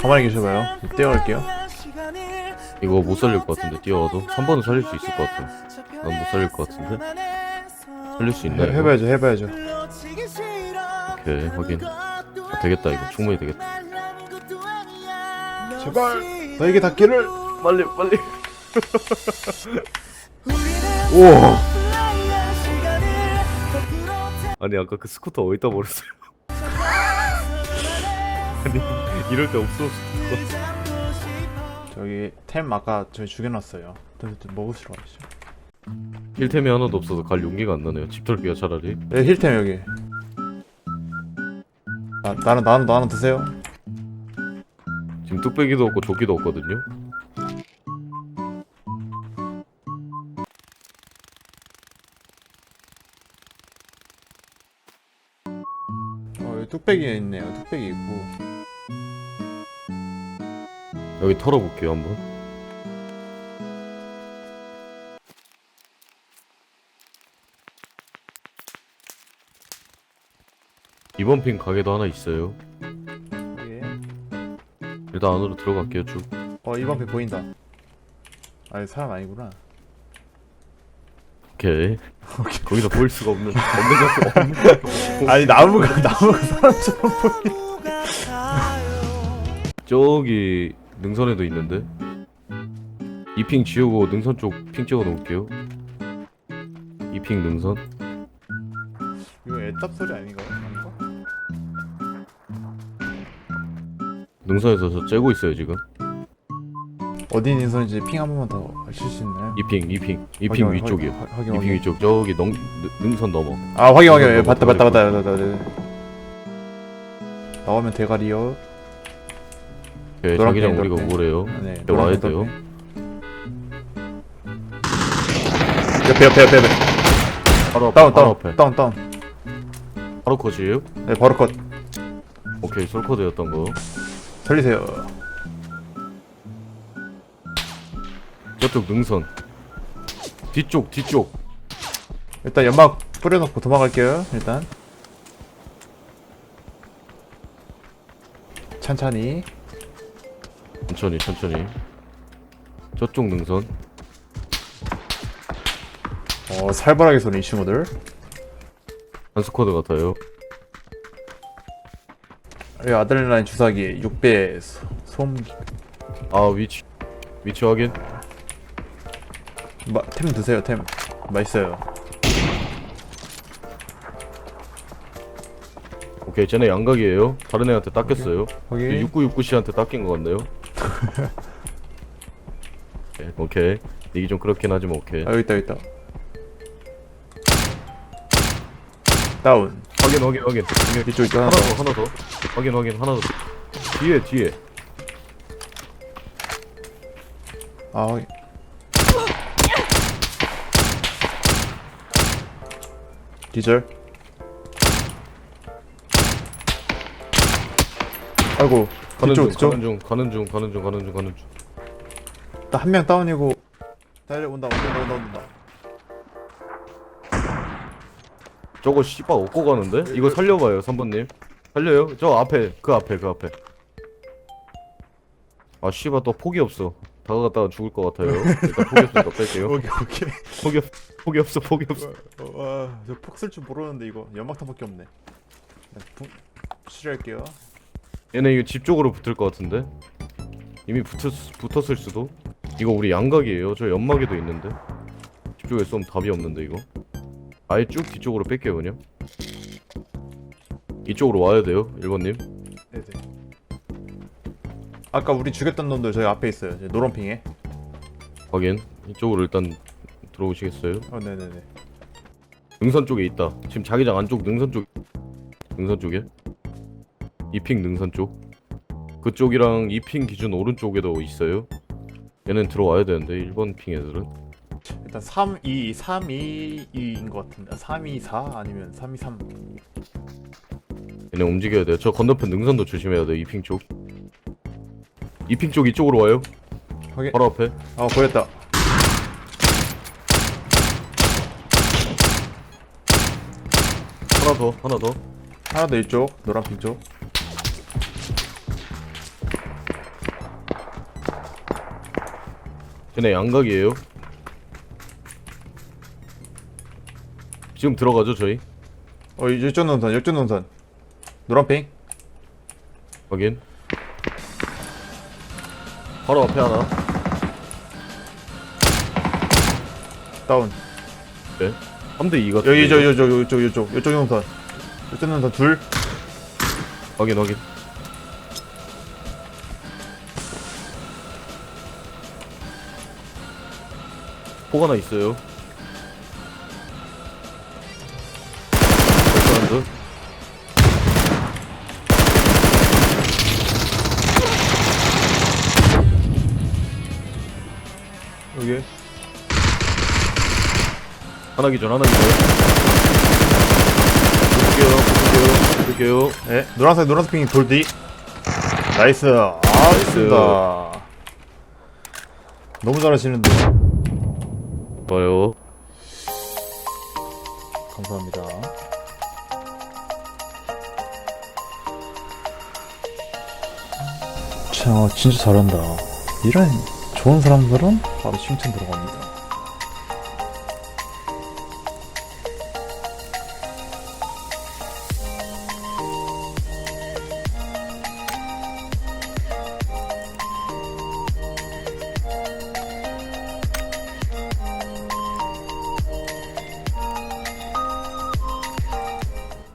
가만히 계셔봐요. 뛰어갈게요. 이거 못 살릴 것 같은데 뛰어와도? 3번은 살릴 수 있을 것 같아 난 못 살릴 것 같은데? 살릴 수 있나요? 해, 해봐야죠 해봐야죠. 오케이 확인. 아, 되겠다 이거. 충분히 되겠다. 제발 너에게 닿기를. 빨리 빨리. 우와. 아니 아까 그 스쿠터 어디다 버렸어요? 아니 이럴 때 없어 저기 템 아까 저희 죽여놨어요. 또, 또 먹으시러 가시죠. 힐템이 하나도 없어서 갈 용기가 안 나네요. 집 털기가 차라리. 네, 힐템 여기. 아, 나는 나는 나는 드세요. 지금 뚝배기도 없고 조끼도 없거든요 여기 뚝배기 있네요. 뚝배기 있고. 여기 털어볼게요 한번. 이번 핀 가게도 하나 있어요. 예. 일단 안으로 들어갈게요 쭉. 어 이번 배 보인다. 아니 사람 아니구나 오케이. 거기서 보일 수가 없는 없는 것 없는 아니 나무가 나무가 사람처럼 보이 저기 능선에도 있는데? 이 핑 지우고 능선 쪽 핑 찍어 놓을게요. 이 핑 능선. 이거 애답 소리 아닌가요? 아닌가? 능선에서 저 째고 있어요 지금 어디 있는 선인지 핑 한 번만 더 아실 수 있나요? 이핑 이핑 이핑 확인, 위쪽이요. 확인, 확인, 이핑 확인. 위쪽. 저기 능, 능선 넘어. 아 확인 확인. 예, 넘어, 봤다 넘어, 봤다 봤다. 넘어. 봤다 봤다 나오면 대가리요. 네, 자기장 핑, 우리가. 우월해요. 네 네, 와야 돼요. 옆에 옆에 옆에 옆에. 바로 앞에 다운 바로 다운 앞에. 다운 다운. 바로 컷이에요? 네 바로 컷. 오케이 솔코드였던 거. 살리세요 저쪽 능선. 뒤쪽 뒤쪽. 일단 연막 뿌려놓고 도망갈게요 일단. 천천히. 천천히 천천히. 저쪽 능선. 어 살벌하게 쏘는 이 친구들. 한 스쿼드 같아요. 여기 아드레날린 주사기 6배 소, 소음기 아 위치 위치 확인 마, 템 드세요 템. 맛있어요. 오케이 쟤네 양각이에요. 다른 애한테 닦였어요. 거기 6969 씨한테 닦인 것 같네요. 오케이, 오케이. 이게 좀 그렇긴 하지만 오케이. 아 여기 있다 여기 있다. 다운. 확인 확인 확인. 확인. 이쪽 있다 하나 하나 더. 더 하나 더. 확인 확인 하나 더. 뒤에 뒤에. 아 확인 디젤. 아이고 가는 뒤쪽 중 뒤쪽. 가는 중 가는 중 가는 중 가는 중 가는 중. 한명 다운이고 달려온다 온다 온다 온다. 저거 씨발 얻고 가는데? 이거 살려봐요 3번님. 살려요? 저 앞에 그 앞에 그 앞에. 아 씨발 또 폭이 없어. 다가갔다가 죽을 것 같아요. 일단 폭이 없으니까 뺄게요. 오케이 오케이. 폭이 없 폭이 없어 폭이 없어. 와저폭 쓸줄 모르는데 이거 연막탄밖에 없네. 부, 실할게요. 얘네 이거 집 쪽으로 붙을 것 같은데? 이미 붙었, 붙었을 수도? 이거 우리 양각이에요. 저 연막에도 있는데? 집 쪽에 쏘면 답이 없는데 이거? 아예 쭉 뒤쪽으로 뺄게요 그냥. 이쪽으로 와야 돼요 1번님? 네네. 아까 우리 죽였던 놈들 저희 앞에 있어요. 저 노란핑에. 확인. 이쪽으로 일단 들어오시겠어요? 어 네네네 능선 쪽에 있다. 지금 자기장 안쪽 능선 쪽 능선 쪽에 이핑 능선 쪽 그쪽이랑 이핑 기준 오른쪽에도 있어요. 얘는 들어와야 되는데 1번 핑 애들은 일단 3, 2, 3, 2, 2인 것 같은데 3, 2, 4 아니면 3, 2, 3 얘네 움직여야 돼요. 저 건너편 능선도 조심해야 돼요. 이핑 쪽 이핑 쪽 이쪽으로 와요. 확인 바로 앞에 아 보였다 하나 더 하나 더. 하나 더 이쪽 노란 핀 쪽. 걔네 양각이에요. 지금 들어가죠 저희? 어 열전 논산 열전 논산 노란 핑. 확인. 바로 앞에 하나. 다운. 네. 3대 2가 여기 저 요쪽 요쪽 요쪽 요쪽 논산 열전 논산 둘 확인 확인. 폭 하나 있어요. 백사운드. 여기 하나 기절 하나 기절. 볼게요 볼게요 볼게요. 네 노란색 노란색 핑이 돌뒤. 나이스. 아 좋습니다. 너무 잘하시는데. 좋아요. 감사합니다. 자 진짜 잘한다. 이런 좋은 사람들은 바로 칭찬 들어갑니다